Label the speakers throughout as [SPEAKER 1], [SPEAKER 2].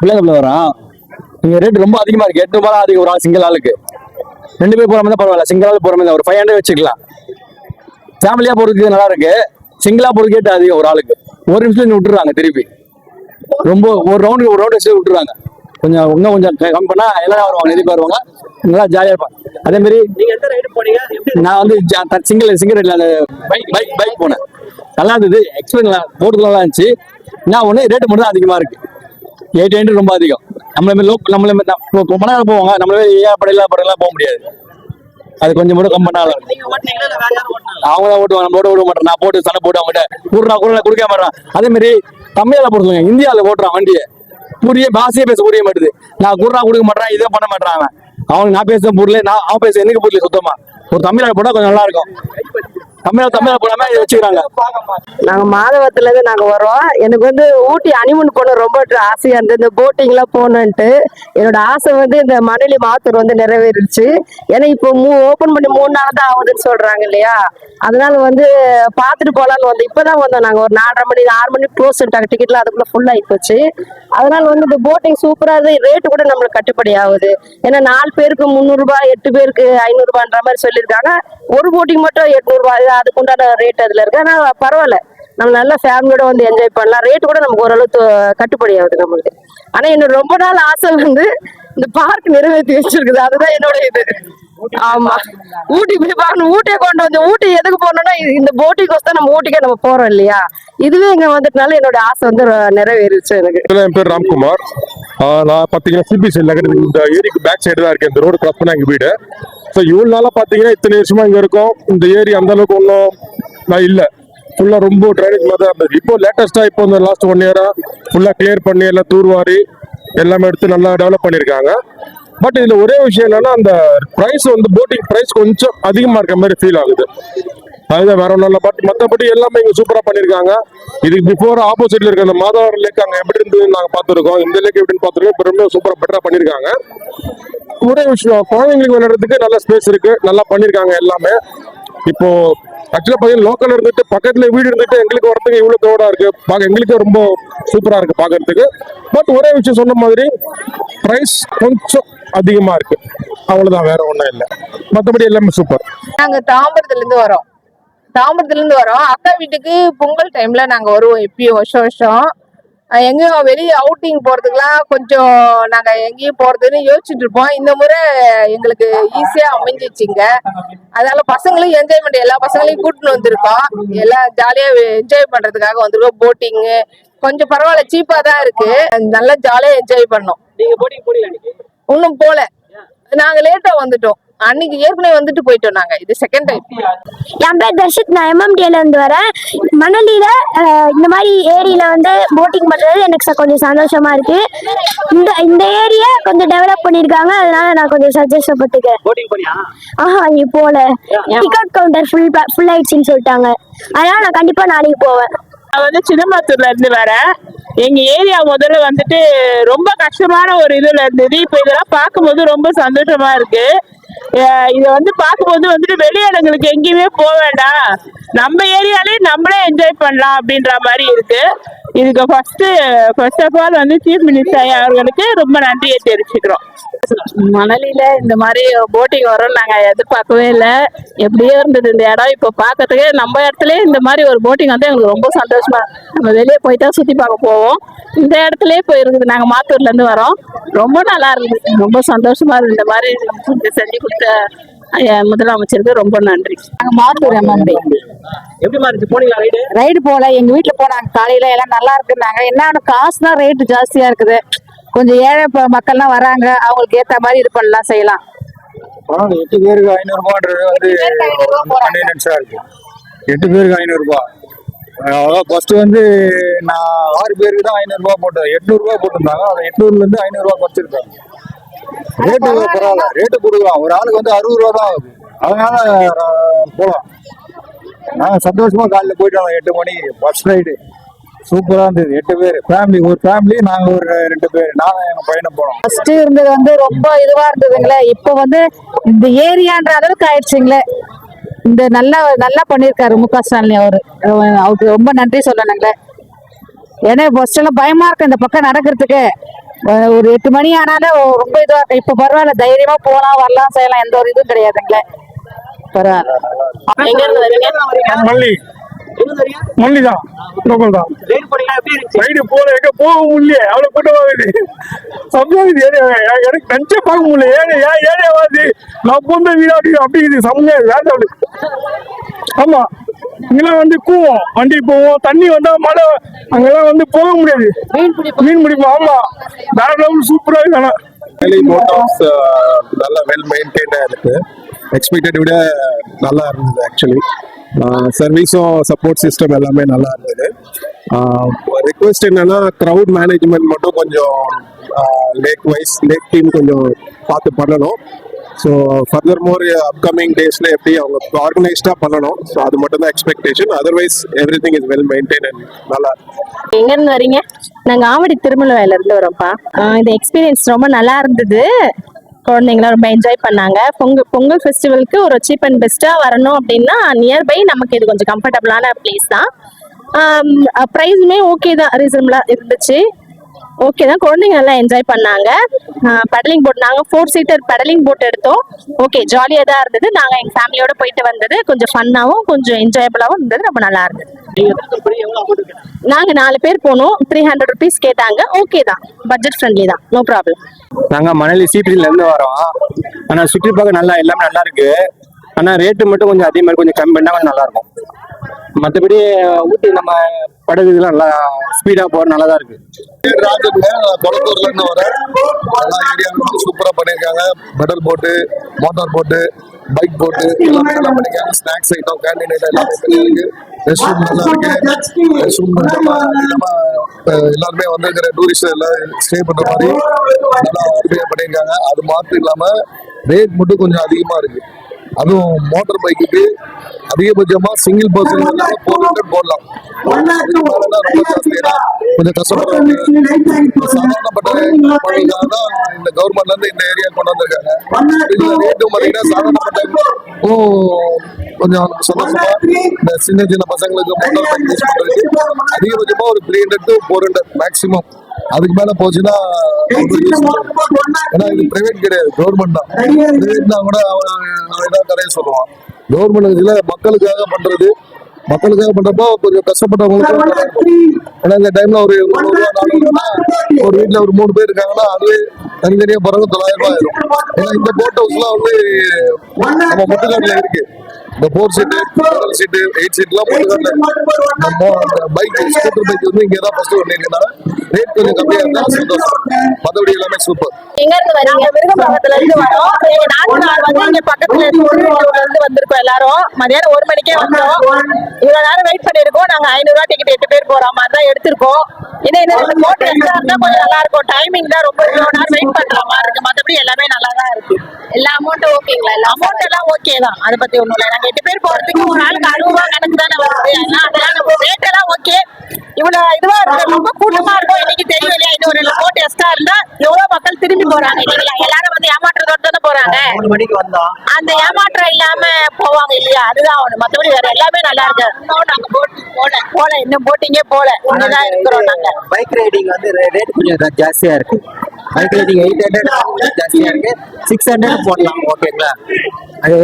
[SPEAKER 1] பிள்ளைங்க வரோம் இங்க ரேட் ரொம்ப அதிகமா இருக்கு. எட்டு ரூபாய் அதிகம் ஒரு ஆள் சிங்கிள் ஆளுக்கு. ரெண்டு பேர் போற மாதிரி தான் பரவாயில்ல. சிங்கிள் ஆள் போற மாதிரி ஒரு ஃபைவ் ஹண்ட்ரட் வச்சுக்கலாம். ஃபேமிலியா போறதுக்கு நல்லா இருக்கு. சிங்கிளா போறதுக்கு ரேட் அதிகம் ஒரு ஆளுக்கு. ஒரு நிமிஷத்துல விட்டுறாங்க திருப்பி. ரொம்ப ஒரு ரவுண்டுக்கு ஒரு ரவுண்ட் வச்சு விட்டுறாங்க. கொஞ்சம் இன்னும் கொஞ்சம் கம்மி பண்ணா எல்லாரும் வருவாங்க பேர் வருவாங்க. நல்லா ஜாலியா இருப்பாங்க. அதே மாதிரி
[SPEAKER 2] நீங்க எந்த ரைடு போனீங்க? எப்படி
[SPEAKER 1] நான் வந்து சிங்கிள் சிங்கிள் ரைட்ல அந்த பைக் பைக் பைக் போனேன். நல்லா இருந்தது. எக்ஸ்பீரியன்ஸ் நல்லா இருந்துச்சு. என்ன ஒன்று ரேட்டு மட்டும் தான் அதிகமா இருக்கு. எயிட் ஹண்ட்ரட் ரொம்ப அதிகம். நம்மள மாதிரி லோக் நம்மள மாதிரி ரொம்ப நேரம் போவாங்க நம்மள ஏன் படையில படையெல்லாம் போக முடியாது. அது கொஞ்சம் மட்டும் கம்மி பண்ணாலும் அவங்க தான் ஓட்டுவாங்க நம்ம ஓட விட மாட்டேன் நான் போட்டு சண்டை போட்டு அவங்ககிட்ட கூடுறா கூட கொடுக்க மாட்டேன் அதே மாதிரி தமிழ்ல போடுறாங்க இந்தியாவில் ஓட்டுறான் வண்டியை. புரிய பாஷையே பேச புரிய மாட்டுது. நான் குர்ரா கொடுக்க மாட்டேன் இதே பண்ண மாட்டேன் அவன் அவனுக்கு நான் பேசுற பொருள் நான் அவன் பேச எனக்கு புரியல சுத்தமா. ஒரு தமிழால் போட்டா கொஞ்சம் நல்லா இருக்கும். தமிழ தமிழ போடாம இதை வச்சுக்கிறாங்க.
[SPEAKER 3] நாங்க மாதவத்துல இருந்து நாங்க வரோம் எனக்கு வந்து ஊட்டி அனிமன் போன ரொம்ப ஆசையா இருந்தது. இந்த போட்டிங் எல்லாம் போகணுன்ட்டு. என்னோட ஆசை வந்து இந்த மணலி மாத்தூர் வந்து நிறைவேறிடுச்சு ஏன்னா இப்போ மூ ஓபன் பண்ணி மூணு நாள் தான் ஆகுதுன்னு சொல்றாங்க இல்லையா? அதனால வந்து பார்த்துட்டு போலான்னு வந்து இப்பதான் வந்தோம் நாங்க. ஒரு நாலரை மணி ஆறு மணி க்ளோஸ் டிக்கெட்லாம் அதுக்குள்ள ஃபுல் ஆகி போச்சு. அதனால வந்து இந்த போட்டிங் சூப்பரா இருந்து ரேட்டு கூட நம்மளுக்கு கட்டுப்படி ஆகுது. ஏன்னா நாலு பேருக்கு முந்நூறு ரூபாய் எட்டு பேருக்கு ஐநூறு ரூபான்ற மாதிரி சொல்லியிருக்காங்க. ஒரு போட்டிங் மட்டும் எட்நூறு அதுக்குண்டான அதுக்கு உண்டான ரேட் அதில் இருக்குது ஆனால் பரவாயில்ல. நம்ம நல்லா ஃபேமிலியோட வந்து என்ஜாய் பண்ணலாம். ரேட் கூட நமக்கு ஓரளவுக்கு கட்டுப்படி ஆகுது நம்மளுக்கு. ஆனால் என்னோட ரொம்ப நாள் ஆசை வந்து இந்த பார்க் நிறைவேற்றி வச்சிருக்குது. அதுதான் என்னோட இது. ஆமா. ஊட்டி போய் பார்க்கணும் ஊட்டியை கொண்டு வந்து ஊட்டி எதுக்கு போனோம்னா இந்த போட்டிக்கு வச்சு நம்ம ஊட்டிக்கே நம்ம போறோம் இல்லையா? இதுவே இங்க வந்துட்டனால என்னோட ஆசை வந்து நிறைவேறிச்சு எனக்கு.
[SPEAKER 4] என் பேர் ராம்குமார். நான் பார்த்தீங்கன்னா சிபிசி நகர் இந்த ஏரிக்கு பேக் சைடு தான் இருக்கேன். இந்த ரோடு கிராஸ் பண்ண எங்கள் வீடு. ஸோ இவ்வளோ நாளாக பார்த்தீங்கன்னா இத்தனை வருஷமா இங்கே இருக்கும். இந்த ஏரி அந்த அளவுக்கு ஒன்றும் நான் இல்லை. ஃபுல்லாக ரொம்ப ட்ரைனேஜ் மாதிரி தான் இருந்தது. இப்போ லேட்டஸ்ட்டாக இப்போ இந்த லாஸ்ட் ஒன் இயராக ஃபுல்லாக கிளியர் பண்ணி எல்லாம் தூர்வாரி எல்லாமே எடுத்து நல்லா டெவலப் பண்ணியிருக்காங்க. பட் இதில் ஒரே விஷயம் என்னென்னா அந்த ப்ரைஸ் வந்து போட்டிங் ப்ரைஸ் கொஞ்சம் அதிகமாக இருக்க மாதிரி ஃபீல் ஆகுது. அதுதான் வேற ஒன்றும் இல்லை பட் மற்றபடி எல்லாமே இங்கே சூப்பராக பண்ணியிருக்காங்க இதுக்கு பிஃபோர் ஆப்போசிட்ல இருக்க அந்த மாதவர் லேக் அங்கே எப்படி இருந்து நாங்கள் பார்த்துருக்கோம். இந்த லேக் எப்படின்னு பார்த்துருக்கோம். இப்போ ரொம்ப சூப்பராக பெட்டராக பண்ணியிருக்காங்க ஒரே விஷயம் குழந்தைங்களுக்கு விளையாடுறதுக்கு நல்ல ஸ்பேஸ் இருக்கு. நல்லா பண்ணியிருக்காங்க எல்லாமே. இப்போ ஆக்சுவலாக பார்த்தீங்கன்னா லோக்கல் இருந்துட்டு பக்கத்தில் வீடு இருந்துட்டு எங்களுக்கு வரத்துக்கு இவ்வளோ தோடா இருக்கு. பார்க்க எங்களுக்கு ரொம்ப சூப்பராக இருக்கு பார்க்கறதுக்கு பட் ஒரே விஷயம் சொன்ன மாதிரி ப்ரைஸ் கொஞ்சம் அதிகமாக இருக்கு. அவ்வளோதான் வேற ஒன்றும் இல்லை. மற்றபடி எல்லாமே சூப்பர்
[SPEAKER 5] நாங்கள் தாம்பரத்துலேருந்து வரோம். தாம்பரத்துல இருந்து வரோம். அக்கா வீட்டுக்கு பொங்கல் டைம்ல நாங்க வருவோம் எப்பயும் வருஷம் வருஷம். எங்கேயும் வெளியே அவுட்டிங் போறதுக்குலாம் கொஞ்சம் நாங்க எங்கேயும் போறதுன்னு யோசிச்சுட்டு இருப்போம். இந்த முறை எங்களுக்கு ஈஸியா அமைஞ்சிச்சுங்க அதனால பசங்களும் என்ஜாய்மெண்ட் எல்லா பசங்களையும் கூட்டின்னு வந்திருக்கோம். எல்லாம் ஜாலியா என்ஜாய் பண்றதுக்காக வந்திருக்கோம். போட்டிங்கு கொஞ்சம் பரவாயில்ல சீப்பா தான் இருக்கு. நல்லா ஜாலியா என்ஜாய் பண்ணோம்.
[SPEAKER 2] நீங்க போட்டிங் போனீங்களா இன்னைக்கு?
[SPEAKER 5] இன்னும் போல. நாங்க லேட்டா வந்துட்டோம். அன்னைக்கு ஏற்கனவே வந்துட்டு போயிட்டோம் நாங்க. இது செகண்ட் டைம்
[SPEAKER 6] என் பேர் தர்ஷித். நான் எம்எம்டில இருந்து வரேன். மணலியில இந்த மாதிரி ஏரியில வந்து போட்டிங் பண்றது எனக்கு கொஞ்சம் சந்தோஷமா இருக்கு. இந்த இந்த ஏரியா கொஞ்சம் டெவலப் பண்ணிருக்காங்க அதனால நான் கொஞ்சம்
[SPEAKER 2] போட்டிங் போனியா
[SPEAKER 6] ஆஹா நீ போல. டிக்கெட் கவுண்டர் ஃபுல் ஃபுல் ஆயிடுச்சுன்னு சொல்லிட்டாங்க. அதனால நான் கண்டிப்பா நாளைக்கு போவேன்.
[SPEAKER 7] நான் வந்து சிதம்பரத்தூர்ல இருந்து வரேன். எங்க ஏரியா முதல்ல வந்துட்டு ரொம்ப கஷ்டமான ஒரு இதுல இருந்தது. இப்போ இதெல்லாம் பார்க்கும்போது ரொம்ப சந்தோஷமா இருக்கு. இதை வந்து பார்க்கும்போது வந்துட்டு வெளியிடங்களுக்கு எங்கேயுமே போக வேண்டாம். நம்ம ஏரியாலே நம்மளே என்ஜாய் பண்ணலாம் அப்படின்ற மாதிரி இருக்கு. இதுக்கு ஃபர்ஸ்ட் ஃபர்ஸ்ட் ஆஃப் ஆல் வந்து சீஃப் மினிஸ்டர் அவர்களுக்கு ரொம்ப நன்றியை தெரிவிச்சுக்கிறோம். மணலியில இந்த மாதிரி போட்டிங் வரும் நாங்க எதிர்பார்க்கவே இல்லை. எப்படியோ இருந்தது இந்த இடம். இப்போ பார்க்கறதுக்கு நம்ம இடத்துல இந்த மாதிரி ஒரு போட்டிங் வந்து எங்களுக்கு ரொம்ப சந்தோஷமா நம்ம வெளியே போய் தான் சுத்தி பார்க்க போவோம். இந்த இடத்துல இப்போ இருக்குது. நாங்க மாத்தூர்ல இருந்து வரோம். ரொம்ப நல்லா இருக்குது ரொம்ப சந்தோஷமா இருக்கு இந்த மாதிரி செஞ்சு கொடுத்த முதலமைச்சருக்கு ரொம்ப நன்றி.
[SPEAKER 3] நாங்க மாத்தூர் எம்எம்டி
[SPEAKER 2] எப்படிமா இருந்துச்சு? போனீங்களா ரைடு
[SPEAKER 3] ரைடு போல. எங்க வீட்டுல போனாங்க. காலையில எல்லாம் நல்லா இருக்குன்னாங்க. என்ன காசு தான் ரேட்டு ஜாஸ்தியா இருக்குது. கொஞ்சம் ஏழை மக்கள்லாம் வராங்க அவங்களுக்கு ஏத்த மாதிரி இது பண்ணலாம் செய்யலாம்.
[SPEAKER 1] எட்டு பேருக்கு ஐநூறுபான்றது வந்து கன்வீனியன்ஸா இருக்கு. எட்டு பேருக்கு ஐநூறுபா அதான் ஃபர்ஸ்ட் வந்து நான் ஆறு பேருக்கு தான் ஐநூறுபா போட்டேன் எட்நூறுபா போட்டிருந்தாங்க. அதை எட்நூறுல இருந்து ஐநூறுபா குறைச்சிருக்காங்க ரேட்டு பரவாயில்ல. ரேட்டு கொடுக்கலாம் ஒரு ஆளுக்கு வந்து அறுபது ரூபா தான் ஆகுது. அதனால போலாம். நாங்கள் சந்தோஷமா காலையில் போயிட்டு வந்தோம் எட்டு மணி ஃபர்ஸ்ட் ரைடு சூப்பரா இருந்தது. எட்டு பேர். ஃபேமிலி ஒரு ஃபேமிலி நாங்க ஒரு ரெண்டு பேர். நானும் எங்க பையனும் போனோம்.
[SPEAKER 3] ஃபர்ஸ்ட் இருந்தது வந்து ரொம்ப இதுவா இருந்ததுங்களே. இப்போ வந்து இந்த ஏரியான்ற அளவுக்கு ஆயிடுச்சுங்களே. இந்த நல்லா நல்லா பண்ணியிருக்காரு மு க ஸ்டாலின் அவரு. அவருக்கு ரொம்ப நன்றி சொல்லணுங்களே. ஏன்னா ஃபர்ஸ்ட் எல்லாம் பயமா இருக்கு இந்த பக்கம் நடக்கிறதுக்கு.
[SPEAKER 5] ஒரு எட்டு மணி ஆனாலும் ரொம்ப இதுவா இப்ப பரவாயில்ல தைரியமா போலாம் வரலாம் செய்யலாம். எந்த ஒரு இதுவும் கிடையாதுங்களே. பரவாயில்ல.
[SPEAKER 2] எங்க இருந்து வரீங்க?
[SPEAKER 8] மல்லி
[SPEAKER 2] எங்க வரீங்க
[SPEAKER 8] மல்லி தான் லோக்கல் தான்
[SPEAKER 2] ரைடு
[SPEAKER 8] போல எங்க போக முடியல. அவ்வளவு கூட்டம் ஆகுது சம்பாதிது எனக்கு நினைச்சே பார்க்க முடியல. ஏழை ஏன் ஏழையா வருது நான் பொந்த வீடாடி அப்படி இது. செம்மையா வேண்டாம் அவளுக்கு. ஆமா. இங்கெல்லாம் வந்து கூவோம். வண்டி போவோம் தண்ணி வந்தா மழை. அங்கெல்லாம் வந்து போக முடியாது. மீன் பிடிப்போம். ஆமா. வேற லெவல் சூப்பரா இருக்கு. ஆனா
[SPEAKER 9] ஃபேமிலி மோட் ஆஃப் நல்ல வெல் மெயின்டைன்டாக இருக்கு. எக்ஸ்பெக்டட் விட நல்லா இருந்தது ஆக்சுவலி சர்வீஸும் சப்போர்ட் சிஸ்டம் எல்லாமே நல்லா இருந்தது. ரிக்வெஸ்ட் என்னன்னா க்ரௌட் மேனேஜ்மெண்ட் மட்டும் கொஞ்சம் லேக் வைஸ் லேக் டீம் கொஞ்சம் பார்த்து பண்ணணும். ஸோ ஃபர்தர் மோர் அப்கமிங் டேஸ்ல எப்படி அவங்க ஆர்கனைஸ்டாக பண்ணணும். ஸோ அது மட்டும் தான் expectation otherwise everything is well maintain and நல்லா இருக்கு
[SPEAKER 5] எங்க இருந்து வரீங்க? நாங்க ஆவடி திருமலவாயில இருந்து வரோம்ப்பா. இந்த எக்ஸ்பீரியன்ஸ் ரொம்ப நல்லா இருந்தது. குழந்தைங்களாம் ரொம்ப என்ஜாய் பண்ணாங்க. பொங்கல் பொங்கல் ஃபெஸ்டிவலுக்கு ஒரு சீப் அண்ட் பெஸ்டா வரணும் அப்படின்னா நியர்பை நமக்கு இது கொஞ்சம் கம்ஃபர்டபுளான பிளேஸ் தான். ப்ரைஸுமே ஓகே தான் ரீசனபிளா இருந்துச்சு. ஓகே தான் குழந்தைங்க நல்லா என்ஜாய் பண்ணாங்க. பெடலிங் போட் நாங்கள் ஃபோர் சீட்டர் பெடலிங் போட் எடுத்தோம். ஓகே ஜாலியாக தான் இருந்தது. நாங்கள் எங்கள் ஃபேமிலியோட போயிட்டு வந்தது. கொஞ்சம் ஃபன்னாகவும் கொஞ்சம் என்ஜாயபிளாகவும் இருந்தது. ரொம்ப நல்லா இருந்தது.
[SPEAKER 2] நீங்க எத்தனை போனீங்க எவ்வளவு அமௌண்ட் கேட்டாங்க
[SPEAKER 5] நாங்க நாலு பேர் போனோம். த்ரீ ஹண்ட்ரட் ருபீஸ் கேட்டாங்க. ஓகே தான். பட்ஜெட் ஃப்ரெண்ட்லி தான். நோ ப்ராப்ளம்
[SPEAKER 1] நாங்க மணலி சிபில இருந்து வரோம். ஆனா சுற்றி பார்க்க நல்லா எல்லாமே நல்லா இருக்கு. ஆனா ரேட்டு மட்டும் கொஞ்சம் அதே மாதிரி கொஞ்சம் கம்மி பண்ணா கொஞ்சம் நல்லா இருக்கும். மற்றபடி ஊட்டி நம்ம படகு இதெல்லாம் நல்லா ஸ்பீடா போற நல்லா தான் இருக்கு.
[SPEAKER 9] ராஜன் வர இருந்து வரேன் எல்லா ஏரியாவும் சூப்பரா பண்ணிருக்காங்க பெடல் போட்டு மோட்டார் போட்டு பைக் போட்டு எல்லாமே நல்லா பண்ணிருக்காங்க ஸ்நாக்ஸ் ஐட்டம் கேண்டீன் ஐட்டம் எல்லாமே பண்ணிருக்கு ரெஸ்ட் ரூம் நல்லா இருக்கு. ரெஸ்ட் ரூம் நம்ம எல்லாருமே வந்திருக்கிற டூரிஸ்ட் எல்லாம் ஸ்டே பண்ற மாதிரி நல்லா அருமையா பண்ணிருக்காங்க அது மாத்திரம் இல்லாம ரேட் மட்டும் கொஞ்சம் அதிகமா இருக்கு. அதுவும் மோட்டார் பைக்குக்கு அதிகபட்சமா சிங்கிள் பர்சன் ஹண்ட்ரட் போடலாம். ரொம்ப கொஞ்சம் தான் இந்த கவர்மெண்ட்ல இருந்து இந்த ஏரியா கொண்டு வந்திருக்காங்க. இதுல ரேட்டும் பாத்தீங்கன்னா சாதாரணப்பட்ட ஓ, கொஞ்சம் சந்தோஷமா இந்த சின்ன சின்ன பசங்களுக்கு அதிகபட்சமா ஒரு three hundred to four hundred maximum அதுக்கு மேல போச்சுன்னா. ஏன்னா இது பிரைவேட் கிடையாது கவர்மெண்ட் தான். பிரைவேட்னா கூட அவன் கதையை சொல்லுவான். கவர்மெண்ட் இதுல மக்களுக்காக பண்றது மக்களுக்காக பண்றப்போ கொஞ்சம் கஷ்டப்பட்டவங்களுக்கு. ஏன்னா இந்த டைம்ல ஒரு ஒரு வீட்டுல ஒரு மூணு பேர் இருக்காங்கன்னா அதுவே தனித்தனியா போறவங்க தொள்ளாயிரம் ரூபாய் ஆயிரும். ஏன்னா இந்த போட் ஹவுஸ்லாம் வந்து நம்ம முட்டுக்காட்டுல இருக்கு. இந்த four seat barrel seat eight சீட்லாம் முட்டுக்காட்டுல நம்ம பைக் ஸ்கூட்டர் பைக் வந்து இங்கே தான் ஃபர்ஸ்ட் பண்ணிருக்கனால ரேட் கொஞ்சம் இருந்தா சந்தோஷம். மற்றபடி எல்லாமே சூப்பர்
[SPEAKER 5] எங்க இருந்து வரீங்க? மிருகபாகத்துல இருந்து வரோம். எங்க நாட்டு நாள் வந்து இங்க பக்கத்துல இருந்து வந்திருக்கோம் எல்லாரும். மதியானம் ஒரு மணிக்கே வந்தோம். இவ்வளவு நேரம் வெயிட் பண்ணிருக்கோம் நாங்க ஐநூறு டிக்கெட் எட்டு பேர் போற மாதிரி தான் எடுத்திருக்கோம். இன்னும் இந்த ரெண்டு போட் எக்ஸ்ட்ரா இருந்தா கொஞ்சம் நல்லா இருக்கும். டைமிங் தான் ரொம்ப இவ்வளவு நேரம் வெயிட் பண்ற மாதிரி இருக்கு. மத்தபடி எல்லாமே நல்லா தான் இருக்கு. எல்லா அமௌண்ட்டும் ஓகேங்களா எல்லா அமௌண்ட் எல்லாம் ஓகே தான். அதை பத்தி ஒண்ணும் இல்லை. நாங்க எட்டு பேர் போறதுக்கு ஒரு நாளுக்கு அறுபது ரூபாய் கணக்கு தானே வருது. அதனால அதெல்லாம் ரேட் எல்லாம் ஓகே இவ்வளவு இதுவா இருக்கு ரொம்ப கூட்டமா இருக்கும். இன்னைக்கு தெரியும் இல்லையா? இன்னும் ரெண்டு போட் எக்ஸ்ட்ரா இருந்தா எவ்வளவு மக்கள் திரும்பி போறாங்க? இல்லைங்களா எல்லாரும் வந்து ஏமாற்றத்தோட தானே போறாங்க. அந்த ஏமாற்றம் இல்லாம போவாங்க இல்லையா? அதுதான் ஒண்ணு. மத்தபடி வேற எல்லாமே நல்லா இருக்கு. நாங்க போட் போல போல. இன்னும் போட்டிங்கே போல. இங்கதான் இருக்கிறோம் நாங்க.
[SPEAKER 2] பைக் ரைடிங் வந்து ரேட் கொஞ்சம் ஜாஸ்தியா இருக்கு. பைக் ரைடிங் எயிட் ஹண்ட்ரட் ஜாஸ்தியா இருக்கு. சிக்ஸ் ஹண்ட்ரட் போடலாம் ஓகேங்களா அது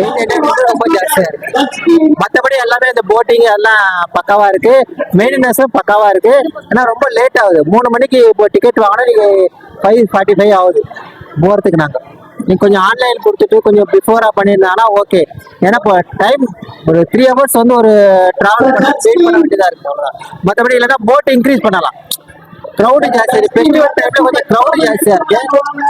[SPEAKER 2] ரொம்ப ஜாஸ்தியா இருக்கு. மற்றபடி எல்லாமே இந்த போட்டிங் எல்லாம் பக்காவா இருக்கு. மெயின்டெனன்ஸும் பக்காவா இருக்கு. ஏன்னா ரொம்ப லேட் ஆகுது. மூணு மணிக்கு இப்போ டிக்கெட் வாங்கினா நீங்க ஃபைவ் ஃபார்ட்டி ஃபைவ் ஆகுது. போகிறதுக்கு நாங்கள் நீங்க கொஞ்சம் ஆன்லைன் கொடுத்துட்டு கொஞ்சம் பிஃபோரா பண்ணியிருந்தாங்கன்னா ஓகே ஏன்னா இப்போ டைம் ஒரு த்ரீ ஹவர்ஸ் வந்து ஒரு டிராவல் பண்ண வெயிட் பண்ண வேண்டியதாக இருக்கு மற்றபடி இல்லைன்னா போட் இன்க்ரீஸ் பண்ணலாம். க்ரௌடு ஜாஸ்தி இருக்கு ஃபெஸ்டிவல் டைம்ல கொஞ்சம் க்ரௌடு ஜாஸ்தியா இருக்கு.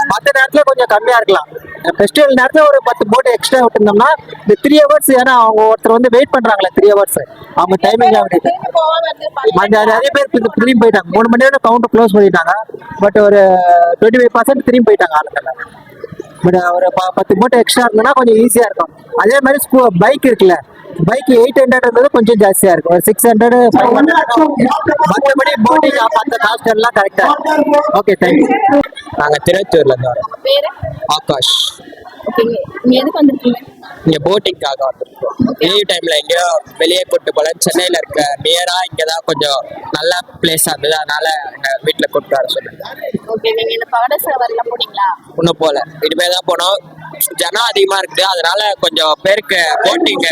[SPEAKER 2] மற்ற நேரத்துல கொஞ்சம் கம்மியா இருக்கலாம். ஃபெஸ்டிவல் நேரத்தில் ஒரு பத்து போட்டு எக்ஸ்ட்ரா விட்டுருந்தோம்னா இந்த த்ரீ ஹவர்ஸ் ஏன்னா அவங்க ஒருத்தர் வந்து வெயிட் பண்றாங்களே த்ரீ ஹவர்ஸ் அவங்க டைமிங் ஆகிட்டு நிறைய பேர் திரும்பி போயிட்டாங்க. மூணு மணி நேரம் கவுண்ட் க்ளோஸ் பண்ணிட்டாங்க. பட் ஒரு டுவெண்ட்டி ஃபைவ் பர்சன்ட் திரும்பி போயிட்டாங்க ஆளுங்கெல்லாம். பட் ஒரு ப- பத்து மூட்டை எக்ஸ்ட்ரா இருந்ததுன்னா கொஞ்சம் ஈஸியாக இருக்கும். அதே மாதிரி ஸ்கூ பைக் இருக்குல்ல. பைக் எயிட் ஹண்ட்ரட் இருந்தது கொஞ்சம் ஜாஸ்தியா இருக்கும். ஒரு சிக்ஸ் ஹண்ட்ரட் ஃபைவ் ஹண்ட்ரட் மற்றபடி போட்டிங் மற்ற காஸ்ட் எல்லாம் கரெக்டா ஓகே தேங்க்யூ
[SPEAKER 10] நாங்க திருச்சூர்ல இருந்து வரோம்
[SPEAKER 5] பேரு?
[SPEAKER 10] ஆகாஷ். இங்க போட்டிங்காக வந்திருக்கோம். லீவ் டைம்ல எங்கேயோ வெளியே கூட்டு போல சென்னையில இருக்க நியரா இங்கதான் கொஞ்சம் நல்ல பிளேஸா இருந்தது. அதனால எங்க வீட்டுல கூப்பிட்டு வர சொன்னாங்க இன்னும் போல. இனிமே தான் போனோம். ஜனம் அதிகமா இருக்குது. அதனால கொஞ்சம் பேருக்கு போட்டிங்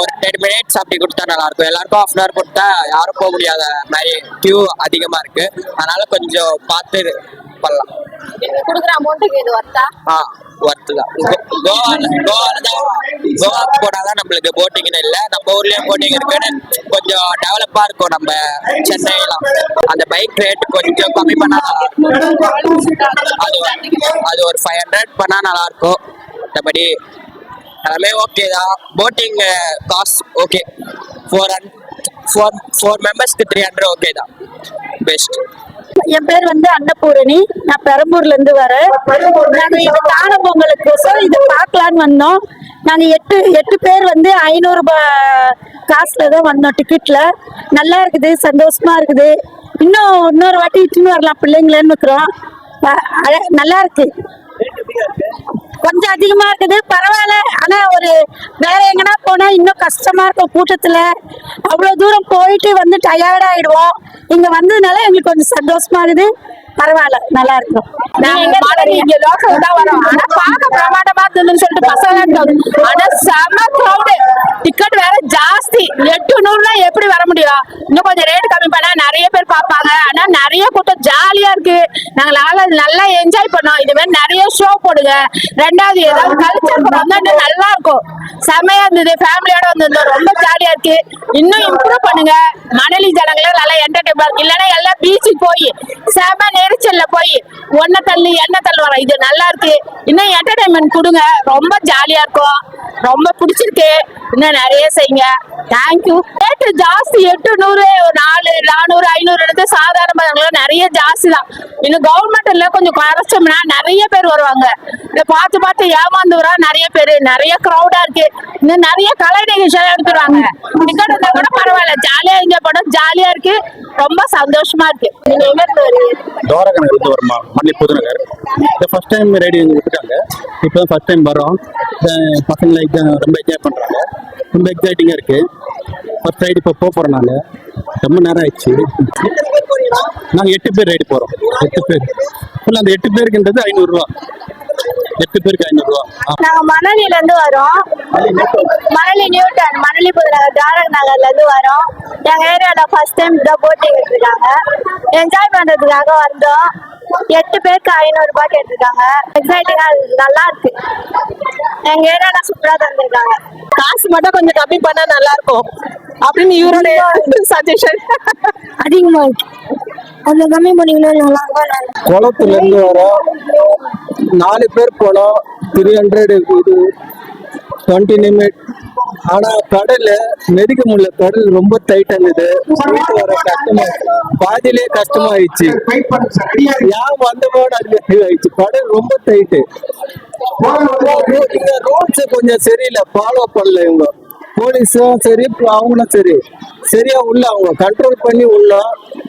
[SPEAKER 10] ஒரு டென் மினிட்ஸ் அப்படி கொடுத்தா நல்லா இருக்கும் எல்லாருக்கும் ஹாஃப் அன் ஹவர் கொடுத்தா யாரும் போக முடியாத மாதிரி கியூ அதிகமா இருக்கு. அதனால கொஞ்சம் பார்த்து பண்ணலாம்
[SPEAKER 5] கொடுக்குற அமௌண்ட்டுக்கு இது வர்த்தா
[SPEAKER 10] ஆ? ஒர்த்து தான். கோ- கோவால கோவால தான் கோவாக்கு போனாதான் நம்மளுக்கு போட்டிங்னு இல்லை. நம்ம ஊர்லயும் போட்டிங் இருக்குன்னு கொஞ்சம் டெவலப்பா இருக்கும் நம்ம சென்னையெல்லாம். அந்த பைக் ரேட் கொஞ்சம் கம்மி பண்ணா நல்லா இருக்கும். அது அது ஒரு ஃபைவ் ஹண்ட்ரட் பண்ணா நல்லா இருக்கும். மற்றபடி எல்லாமே ஓகே தான். Boating cost okay four hundred four four மெம்பர்ஸ்க்கு த்ரீ ஹண்ட்ரட் ஓகே தான். பெஸ்ட்
[SPEAKER 6] என் பேர் வந்து அன்னபூரணி. நான் பெரம்பூர்ல இருந்து வரேன். நாங்க இது காண பொங்கலுக்கு இதை பார்க்கலான்னு வந்தோம். நாங்க எட்டு எட்டு பேர் வந்து ஐநூறு ரூபாய் காசுல தான் வந்தோம் டிக்கெட்ல நல்லா இருக்குது சந்தோஷமா இருக்குது. இன்னும் இன்னொரு வாட்டி இட்டுன்னு வரலாம். பிள்ளைங்களேன்னு இருக்கிறோம். நல்லா இருக்கு. கொஞ்சம் அதிகமா இருக்குது. பரவாயில்ல. ஆனா ஒரு வேற எங்கனா போனா இன்னும் கஷ்டமா இருக்கும் கூட்டத்துல. அவ்வளவு தூரம் போயிட்டு வந்து டயர்ட் ஆயிடுவோம். இங்க வந்ததுனால எங்களுக்கு கொஞ்சம் சந்தோஷமா இருக்குது. பரவாயில்ல. நல்லா இருக்கும்.
[SPEAKER 5] நாங்க இங்க லோக்கல் தான் வரோம். ஆனா பார்க்க பிரமாண்டமா இருந்ததுன்னு சொல்லிட்டு பசங்க ஆனா செம crowd. டிக்கெட் வேற ஜாஸ்தி. எட்டு நூறுனா எப்படி வர முடியும்? இன்னும் கொஞ்சம் ரேட் கம்மி பண்ணா நிறைய பேர் பார்ப்பாங்க. ஆனா நிறைய கூட்டம் ஜாலியா இருக்கு. நாங்க நல்லா நல்லா என்ஜாய் பண்ணோம். இது மாதிரி நிறைய ஷோ போடுங்க. ரெண்டாவது ஏதாவது கல்ச்சர் படம் வந்தா இன்னும் நல்லா இருக்கும். செமையா இருந்தது. ஃபேமிலியோட வந்திருந்தோம். ரொம்ப ஜாலியா இருக்கு. இன்னும் இம்ப்ரூவ் பண்ணுங்க. மணலி ஜனங்கள நல்லா என்டர்டைன்மெண்ட் இல்லைன்னா எல்லாம் பீச்சுக்கு போய் செம நெரிச்சல்ல போய் ஒன்ன தள்ளி எண்ணெய் தள்ளு வரோம் இது நல்லா இருக்கு. இன்னும் என்டர்டைன்மெண்ட் கொடுங்க. ரொம்ப ஜாலியா இருக்கும். ரொம்ப பிடிச்சிருக்கு. இன்னும் நிறைய செய்யுங்க. தேங்க்யூ ரேட்டு ஜாஸ்தி எட்டு நூறு நாலு நானூறு ஐநூறு எடுத்து சாதாரண நிறைய ஜாஸ்தி தான். இன்னும் கவர்மெண்ட்ல கொஞ்சம் குறைச்சோம்னா நிறைய பேர் வருவாங்க. இதை பார்த்து பார்த்து ஏமாந்து வரா நிறைய பேர் நிறைய க்ரௌடா இருக்கு. இன்னும் நிறைய கலை நிகழ்ச்சியெல்லாம் எடுத்துருவாங்க. டிக்கெட் இருந்தா கூட பரவாயில்ல. ஜாலியா என்ஜாய் பண்ணோம். ஜாலியா இருக்கு. ரொம்ப சந்தோஷமா இருக்கு. நீங்க எங்க இருந்து
[SPEAKER 1] வருமா மல்லி புதுநகர். இது ஃபர்ஸ்ட் டைம் ரைடு விட்டுட்டாங்க. இப்போ ஃபர்ஸ்ட் டைம் வரோம் பசங்க லைக் ரொம்ப என்ஜாய் பண்றாங்க. ரொம்ப எக்ஸைட்டிங்கா இருக்கு. ஃபர்ஸ்ட் ரைடு இப்போ போக போகிறனால ரொம்ப நேரம் ஆயிடுச்சு. நாங்கள் எட்டு பேர் ரைடு போகிறோம் எட்டு பேர். ஃபுல்லாக அந்த எட்டு பேருக்குன்றது ஐநூறுரூவா எட்டு பேருக்கு ஐநூறுரூவா
[SPEAKER 6] நாங்க மணலில இருந்து வரோம். மணலி நியூட்டன் மணலி புதுநகர் தாரக நகர்ல இருந்து வரோம். எங்க ஏரியால ஃபர்ஸ்ட் டைம் தான் போட்டிங் எடுத்துருக்காங்க என்ஜாய் பண்றதுக்காக வந்தோம். எட்டு பேருக்கு ஐநூறு ரூபாய் கேட்டிருக்காங்க. எக்ஸைட்டிங்கா நல்லா இருக்கு. எங்க ஏரியால சூப்பரா தந்திருக்காங்க.
[SPEAKER 5] காசு மட்டும் கொஞ்சம் கம்மி பண்ணா நல்லா இருக்கும். அப்படின்னு இவரோட சஜஷன்
[SPEAKER 6] அதிகமா இருக்கு. கொஞ்சம் கம்மி பண்ணிங்கன்னா நல்லா இருக்கும்.
[SPEAKER 1] குளத்துல இருந்து வரோம் நாலு பேர் போனோம் த்ரீ ஹண்ட்ரட் இது டுவெண்ட்டி நிமிட் ஆனா கடல் மெதிக்க முடியல. கடல் ரொம்ப டைட் இருந்தது. வீட்டு வர கஷ்டமா பாதியிலே கஷ்டமாயிடுச்சு யார் வந்த போட ஆயிடுச்சு. கடல் ரொம்ப டைட்டு இங்க ரோட்ஸ் கொஞ்சம் சரியில்லை. ஃபாலோ பண்ணல இவங்க. போலீஸும் சரி அவங்களும் சரி. சரியா உள்ள அவங்க. கண்ட்ரோல் பண்ணி உள்ள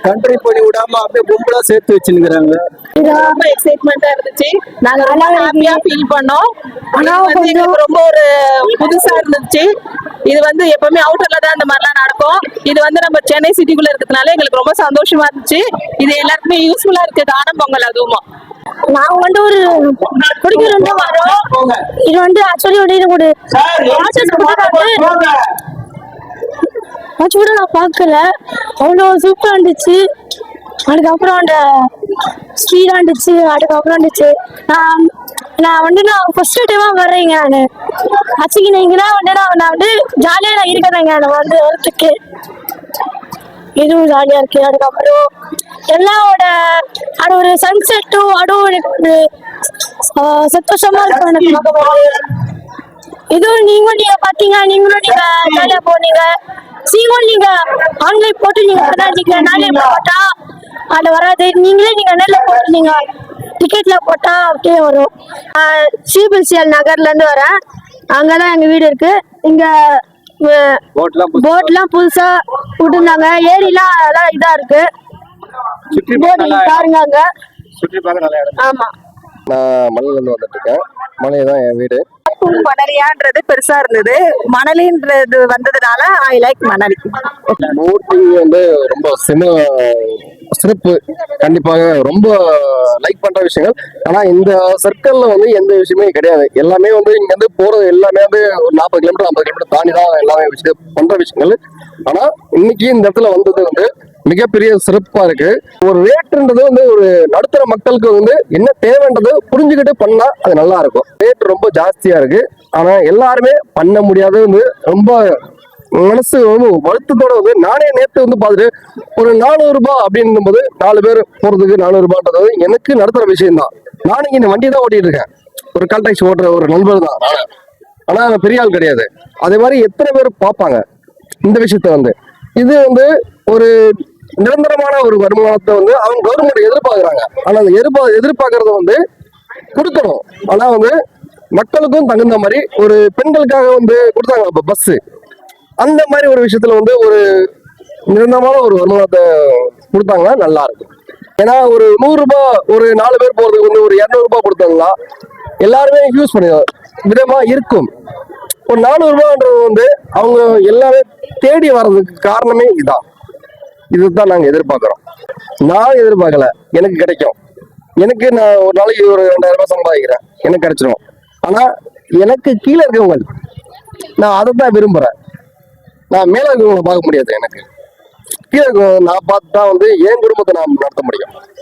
[SPEAKER 1] கண்ட்ரோல் பண்ணி விடாம அப்படியே கும்பலா சேர்த்து வச்சுருக்கிறாங்க
[SPEAKER 5] ரொம்ப எக்ஸைட்மெண்டா இருந்துச்சு. நாங்க ரொம்ப ஹாப்பியா ஃபீல் பண்ணோம். ஆனா வந்து எங்களுக்கு ரொம்ப ஒரு புதுசா இருந்துச்சு. இது வந்து எப்பவுமே அவுட்டர்ல தான் இந்த மாதிரிலாம் நடக்கும். இது வந்து நம்ம சென்னை சிட்டிக்குள்ள இருக்கிறதுனால எங்களுக்கு ரொம்ப சந்தோஷமா இருந்துச்சு. இது எல்லாருக்குமே யூஸ்ஃபுல்லா இருக்கு. காணும் பொங்கல் அதுவும்.
[SPEAKER 6] நாங்க வந்து ஒரு குடிக்கிற வந்து வரோம். இது வந்து ஆக்சுவலி வந்து இது ஒரு. ஆக்சுவலி நான் பார்க்கல. அவ்வளோ சூப்பராக இருந்துச்சு. அதுக்கப்புறம் அந்த ஸ்பீடாக இருந்துச்சு அதுக்கப்புறம் இருந்துச்சு நான் நான் வந்து நான் ஃபர்ஸ்ட் டைமாக வர்றேங்க நான். ஆக்சுவலி நீங்கன்னா வந்து நான் நான் வந்து ஜாலியாக நான் இருக்கிறேங்க நான் வந்து வரத்துக்கு இதுவும் ஜாலியாக இருக்கு. அதுக்கப்புறம் எல்லாவோட அது ஒரு சன்செட்டும் அதுவும் எனக்கு ஒரு சந்தோஷமா இருக்கும் எனக்கு. இதுவும் நீங்களும் நீங்க பாத்தீங்க நீங்களும் நீங்க ஜாலியா போனீங்க. சீங்களும் நீங்க ஆன்லைன் போட்டு நீங்க இப்பதான் நீங்க நாளே போட்டா அது வராது. நீங்களே நீங்க நேர்ல போட்டுருந்தீங்க. டிக்கெட்ல போட்டா அப்படியே வரும். ஸ்ரீபில்சியல் நகர்ல இருந்து வரேன் அங்கதான் எங்க வீடு இருக்கு. இங்க
[SPEAKER 1] போட்லாம்
[SPEAKER 6] புதுசா? விட்டுருந்தாங்க. ஏரிலாம் அதெல்லாம் இதா இருக்கு. பாருங்க அங்க.
[SPEAKER 1] சுற்றி பார்க்க நல்லா இடம்.
[SPEAKER 6] ஆமா.
[SPEAKER 11] நான் மலையிலேருந்து வந்துட்டு இருக்கேன். மலை தான் என் வீடு.
[SPEAKER 3] மணலியான்றது பெருசா இருந்தது. மணலின்றது வந்ததுனால ஐ லைக் மணலி.
[SPEAKER 11] போட்டிங் வந்து ரொம்ப சின்ன சிறப்பு. கண்டிப்பாக ரொம்ப லைக் பண்ற விஷயங்கள். ஆனா இந்த சர்க்கிள்ல வந்து எந்த விஷயமே கிடையாது. எல்லாமே வந்து இங்க இருந்து போறது எல்லாமே வந்து ஒரு நாற்பது கிலோமீட்டர் ஐம்பது கிலோமீட்டர் தாண்டி தான் எல்லாமே விஷயம் பண்ற விஷயங்கள். ஆனா இன்னைக்கு இந்த இடத்துல வந்தது வந்து மிகப்பெரிய சிறப்பா இருக்கு. ஒரு ரேட்ன்றது வந்து ஒரு நடுத்தர மக்களுக்கு வந்து என்ன தேவைன்றது புரிஞ்சுக்கிட்டு பண்ணா அது நல்லா இருக்கும். ரேட் ரொம்ப ஜாஸ்தியா இருக்கு. ஆனா எல்லாருமே பண்ண முடியாது வந்து ரொம்ப மனசு வந்து வருத்தத்தோட வந்து நானே நேத்து வந்து பார்த்துட்டு ஒரு நானூறு ரூபாய் அப்படின்னும் போது நாலு பேர் போறதுக்கு நானூறு ரூபான்றது எனக்கு நடத்துற விஷயம் தான் நானும் இந்த வண்டி தான் ஓட்டிட்டு இருக்கேன். ஒரு கால்டாக்சி ஓட்டுற ஒரு நண்பர் தான். ஆனா நான் பெரிய ஆள் கிடையாது. அதே மாதிரி எத்தனை பேர் பார்ப்பாங்க இந்த விஷயத்த வந்து. இது வந்து ஒரு நிரந்தரமான ஒரு வருமானத்தை வந்து அவங்க கவர்மெண்ட் எதிர்பார்க்குறாங்க. ஆனால் அந்த எதிர்பா எதிர்பார்க்கறத வந்து கொடுக்கணும். ஆனால் வந்து மக்களுக்கும் தகுந்த மாதிரி ஒரு பெண்களுக்காக வந்து கொடுத்தாங்க. இப்போ பஸ்ஸு அந்த மாதிரி ஒரு விஷயத்தில் வந்து ஒரு நிரந்தரமான ஒரு வருமானத்தை கொடுத்தாங்கன்னா நல்லா இருக்கும். ஏன்னா ஒரு நூறுரூபா ஒரு நாலு பேர் போகிறதுக்கு வந்து ஒரு இரநூறுபா கொடுத்தாங்கன்னா கொடுத்தாங்களா எல்லாருமே யூஸ் பண்ணி விதமாக இருக்கும். ஒரு நானூறுரூபான்றது வந்து அவங்க எல்லாமே தேடி வர்றதுக்கு காரணமே இதுதான். இதுதான் நாங்க எதிர்பார்க்குறோம். நான் எதிர்பார்க்கல. எனக்கு கிடைக்கும். எனக்கு நான் ஒரு நாளைக்கு ஒரு ரெண்டாயிரம் ரூபாய் சம்பாதிக்கிறேன். எனக்கு கிடைச்சிரும். ஆனா எனக்கு கீழே இருக்கவங்க நான் அதை தான் விரும்புறேன். நான் மேல இருக்கவங்களை பார்க்க முடியாது எனக்கு. கீழே இருக்கவங்க நான் பார்த்து தான் வந்து என் குடும்பத்தை நான் நடத்த முடியும்.